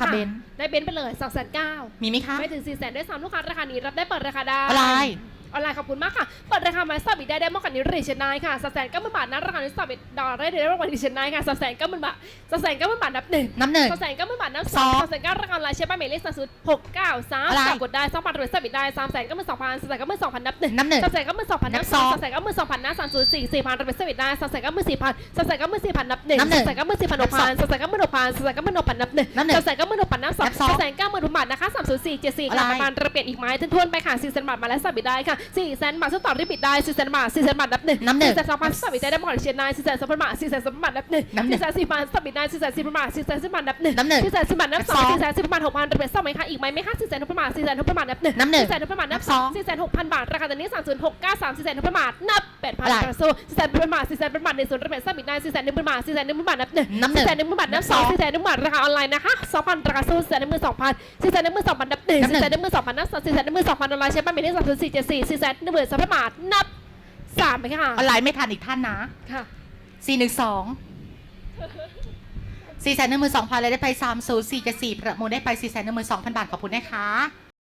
คะเบนได้เบนซ์ไปเลยสองแสนเก้ามีไหมคะไม่ถึง4ี่แสนด้วยซ้ำลูกค้าราคานี้รับได้เปิดราคาได้ อะไร ออนไลน์ขอบคุณมากค่ะ เปิดราคามาสบิดได้ได้มากกว่านี้รีเชนไนค่ะสแสนก็มื่นบาทนะราคานี้สบิดดอลได้ได้มากกว่ารีเชนไนค่ะสแสนก็มื่นบาทสแสนก็มื่นบาทนับหนึ่งน้ำหนึ่งสแสนก็มื่นบาทนับสสอองงสแสนก็ราคาไลน์ใช่ป่ะเมลี่สัสุดหกเก้าสามอะไรสามกดได้สองพันรวยสบิดได้สามแสนก็มื่นสองพันสแสนก็มื่นสองพันนับหนึ่ง น้ำหนึ่งสแสนก็มื่นสองพันนับนับสองสองสแสนก็มื่นสองพันนับสามศูนย์สี่สี่พันรวยสบิดได้สแสนก็มื่นสี่พันสแสนก็มื่นสี่พันนับหนึ่งนับหนึ่สงแสนก็มื่นสี่พันหกพันสแสนก็มื่นหกพันสแสนก็มื่นหกพันนับหนึ่งนับหนึ่งสแสนก็มื่นหกพันนับสองนับสองสแสนเก้าหมื่นบาทนะคะสามศูนย์สี่เจ็ดสี่อะไรกลับมาระเบียดอีกไม้ทวนๆไปค่ะสี่แสนบาทมาแล้วสบิดได้ค่ะสี่แสนบาทซึ่งต่อรีบบิดได้สี่แสนบาทสี่แสนบาทนับหนึ่งนับหนึ่ง สี่แสนสองพันสบิดได้ได้หมดเชียร์นายสี่แสนสองพันบาทสี่แสนสองพันบาทนับหนึ่งนับหนึ่งสี่แสนสี่พันสบิดได้สี่แสนสี่พันบาทสี่แสนสี่พันบาทนับหนึ่งนับหนึ่งสี่แสนสี่พันนับสองนับสองสี่แสนสี่พันบาทหกพันระเบียดสองไหมคะอีกไหมไม่ค่ะสี่แสนหกพันบาทสี่แสนหกพันบาทนับหนึ่งนับหนึ่งสี่แสนหกพันบาทนับนับสสอองงสี่แสนหกพันบาทราคาตอนนี้สามศูนย์หกเก้าสามสี่แสนหกพันบาทนับแปดพันอะไร กระสู้สี่แสนเป็นบาทสี่แสนเป็นบาทในส่วนระเบียดสบิดได้สี่แสนหนึ่งพันบาทสี่แสนหนึ่งพันบาทนับหนึ่งนับหนึ่งสี่แสนหนึ่งพันบาทนับสองนับสองสี่แสนหนึ่งพันบาทราคาออนไลน์นะคะสองพันราคาสู้สี่แสนหนึ่งหมื่นสองพันสี่แสนหนึ่งหมื่นสองพันนับหนึ่งนับหนึ่สี่งแสนหนึ่งหมื่นสองพันนับสองสี่แสนหนึ่งหมื่นสองพันออนไลน์ใช้ป้ายเมลี่สามศูนย์สี่เจ็ดสี่สี่แสนหนึ่งหมื่นสองพันบาทนับสามไปค่ะออนไลน์ไม่ทันอีกท่านนะค่ะสี่หนึ่งสองสี่แสนหนึ่งหมื่นสองพันเลยได้ไปสามศูนย์สี่เจ็ดสี่ประมูลได้ไปสี่แสนหนึ่งหมื่นสองพันบาทขอบคุณนะคะ